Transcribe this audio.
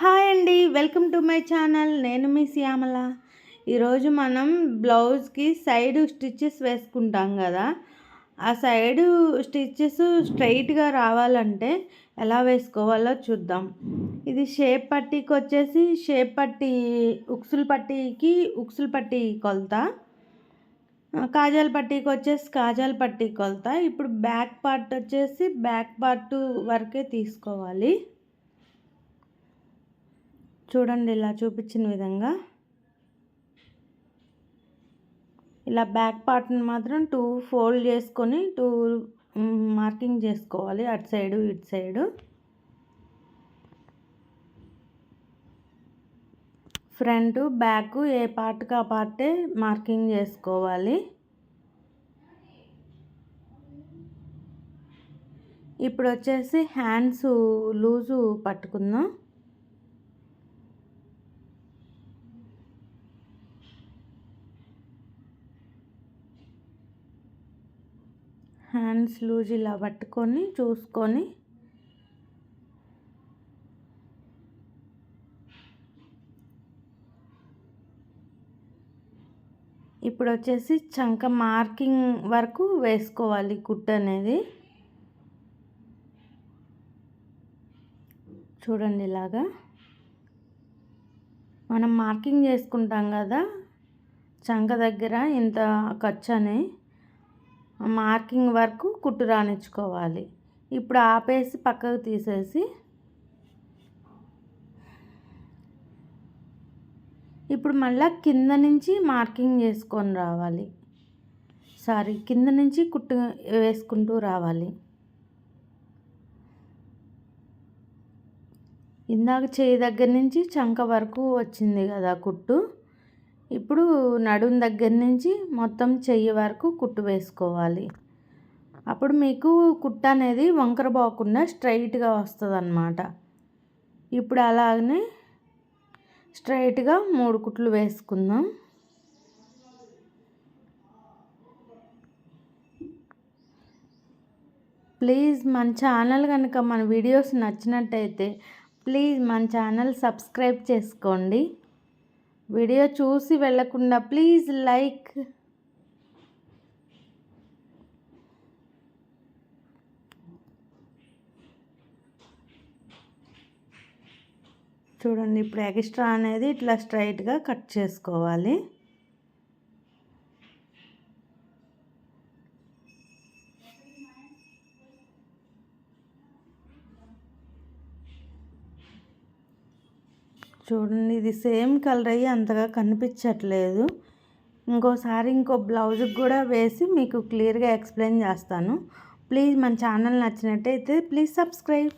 Hi అండి welcome to my channel. నేను మీ శ్యామల. ఈరోజు మనం బ్లౌజ్కి సైడ్ స్టిచ్చెస్ వేసుకుంటాం కదా. ఆ సైడు స్టిచ్చెస్ స్ట్రైట్గా రావాలంటే ఎలా వేసుకోవాలో చూద్దాం. ఇది షేప్ పట్టీకి వచ్చేసి షేప్ పట్టీ ఉక్సులు పట్టీకి ఉక్సులు పట్టీ కొలత. కాజాల పట్టీకి వచ్చేసి కాజాల పట్టీ కొలత. ఇప్పుడు బ్యాక్ పార్ట్ వచ్చేసి బ్యాక్ పార్ట్ వరకే తీసుకోవాలి. చూడండి ఇలా చూపించిన విధంగా. ఇలా బ్యాక్ పార్ట్ని మాత్రం టూ ఫోల్డ్ చేసుకొని టూ మార్కింగ్ చేసుకోవాలి. అటు సైడు ఇటు సైడు. ఫ్రంట్ బ్యాక్ ఏ పార్ట్కి ఆ పార్టే మార్కింగ్ చేసుకోవాలి. ఇప్పుడు వచ్చేసి హ్యాండ్స్ లూజు పట్టుకుందాం. హ్యాండ్స్ లూజ్ ఇలా పట్టుకొని చూసుకొని ఇప్పుడు వచ్చేసి చంక మార్కింగ్ వరకు వేసుకోవాలి కుట్టు అనేది. చూడండి ఇలాగా. మనం మార్కింగ్ చేసుకుంటాం కదా చంక దగ్గర ఇంత ఖర్చు అని మార్కింగ్ వరకు కుట్టు రాణించుకోవాలి. ఇప్పుడు ఆపేసి పక్కకు తీసేసి ఇప్పుడు మళ్ళీ కింద నుంచి మార్కింగ్ చేసుకొని రావాలి. సారీ కింద నుంచి కుట్టు వేసుకుంటూ రావాలి. ఇందాక చేయి దగ్గర నుంచి చంక వరకు వచ్చింది కదా కుట్టు. ఇప్పుడు నడుం దగ్గర నుంచి మొత్తం చెయ్యి వరకు కుట్టు వేసుకోవాలి. అప్పుడు మీకు కుట్ట అనేది వంకర పోకుండా స్ట్రైట్గా వస్తుంది అన్నమాట ఇప్పుడు అలాగనే స్ట్రైట్గా మూడు కుట్లు వేసుకుందాం. ప్లీజ్ మన ఛానల్ కనుక మన వీడియోస్ నచ్చినట్టయితే ప్లీజ్ మన ఛానల్ సబ్స్క్రైబ్ చేసుకోండి. వీడియో చూసి వెళ్ళకుండా ప్లీజ్ లైక్. చూడండి ఇప్పుడు ఎక్స్ట్రా అనేది ఇట్లా స్ట్రైట్గా కట్ చేసుకోవాలి. చూడండి ఇది సేమ్ కలర్ అయ్యి అంతగా కనిపించట్లేదు. ఇంకోసారి ఇంకో బ్లౌజ్కి కూడా వేసి మీకు క్లియర్గా ఎక్స్ప్లెయిన్ చేస్తాను. ప్లీజ్ మన ఛానల్ నచ్చినట్టయితే ప్లీజ్ సబ్స్క్రైబ్.